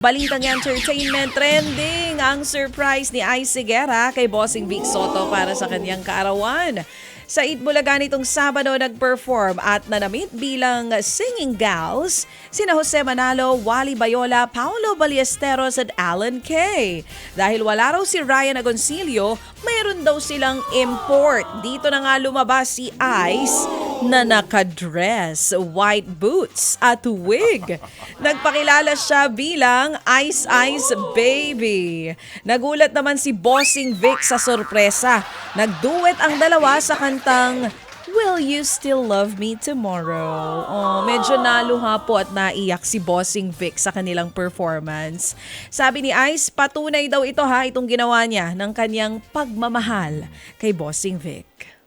Balitang entertainment trending ang surprise ni Ice Seguera kay Bossing Vic Soto para sa kanyang kaarawan. Sa Itbulaga nitong Sabado nag-perform at nanamit bilang singing gals sina Jose Manalo, Wally Bayola, Paolo Ballesteros at Alan Kay. Dahil wala raw si Ryan Agoncillo, mayroon daw silang import. Dito na nga lumabas si Ice na nakadress, white boots at wig. Nagpakilala siya bilang Ice Ice Baby. Nagulat naman si Bossing Vic sa sorpresa. Nagduet ang dalawa sa kantang Will You Still Love Me Tomorrow? Oh, medyo naluha po at naiyak si Bossing Vic sa kanilang performance. Sabi ni Ice, patunay daw ito ha, itong ginawa niya ng kanyang pagmamahal kay Bossing Vic.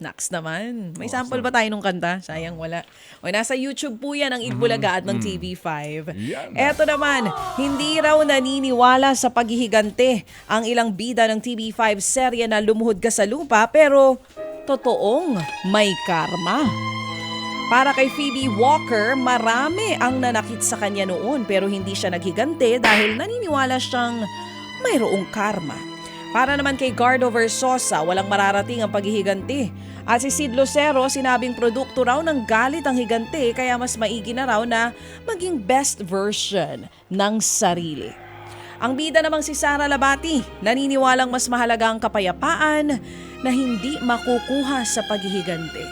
Next naman. May sample ba tayo nung kanta? Sayang wala. O nasa YouTube po yan ang Itbulaga at ng TV5. Yan. Eto naman, hindi raw naniniwala sa paghihigante ang ilang bida ng TV5 serye na lumuhod ka sa lupa pero totoong may karma. Para kay Phoebe Walker, marami ang nanakit sa kanya noon pero hindi siya naghigante dahil naniniwala siyang mayroong karma. Para naman kay Gardo Versosa, walang mararating ang paghihiganti. At si Sid Lucero, sinabing produkto raw ng galit ang higante kaya mas maigi na raw na maging best version ng sarili. Ang bida namang si Sara Labati, naniniwalang mas mahalaga ang kapayapaan na hindi makukuha sa paghihigante.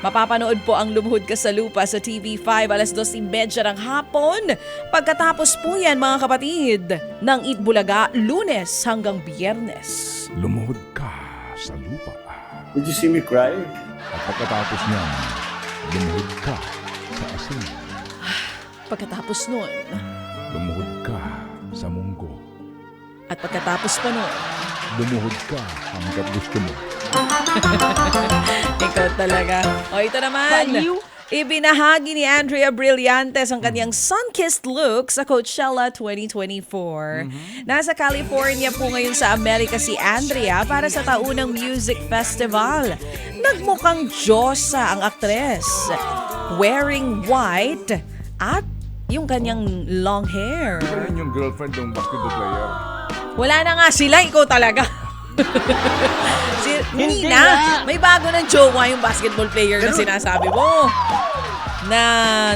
Mapapanood po ang Lumuhod Ka sa Lupa sa TV5 alas 2.30 ng hapon. Pagkatapos po yan mga kapatid ng Itbulaga lunes hanggang biyernes. Lumuhod ka sa lupa. Did you see me cry? At pagkatapos niyan, lumuhod ka sa asin. Pagkatapos nun, Lumuhod ka sa munggo. at pagkatapos pa nun, Lumuhod ka hanggat gusto mo. ikaw talaga. O ito naman. Ibinahagi ni Andrea Brillantes ang kanyang sun-kissed look sa Coachella 2024. Nasa California po ngayon sa Amerika si Andrea para sa taunang music festival. Nagmukhang Diyosa ang aktres. Wearing white at yung kanyang long hair. Yan yung girlfriend ng basketball player. Wala na nga sila, ikaw talaga. si, hindi na. May bago ng jowa yung basketball player na sinasabi mo. Na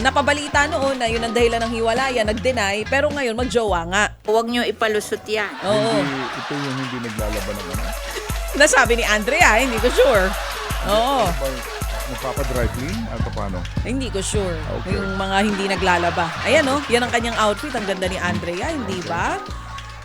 napabalita noon na yun ang dahilan ng hiwalayan, nag-deny, pero ngayon magjowa nga. Huwag nyo ipalusot yan. Oo. Hindi, ito yung hindi naglalaban ng ano. Nasabi ni Andrea, hindi ko sure. Oo. Ba- Magpapadry clean? At paano? Hindi ko sure. Okay. Yung mga hindi naglalaba. Ayan oh, yan ang kanyang outfit. Ang ganda ni Andrea, hindi ba?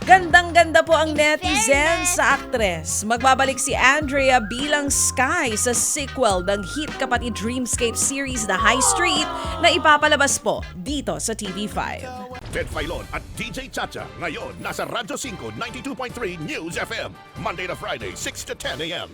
Gandang-ganda po ang netizen sa aktres. Magbabalik si Andrea bilang Sky sa sequel ng hit kapatid Dreamscape series na High Street na ipapalabas po dito sa TV5. Ted Filon at DJ Chacha. Ngayon, nasa Radyo 5, 92.3 News FM. Monday to Friday, 6 to 10 a.m.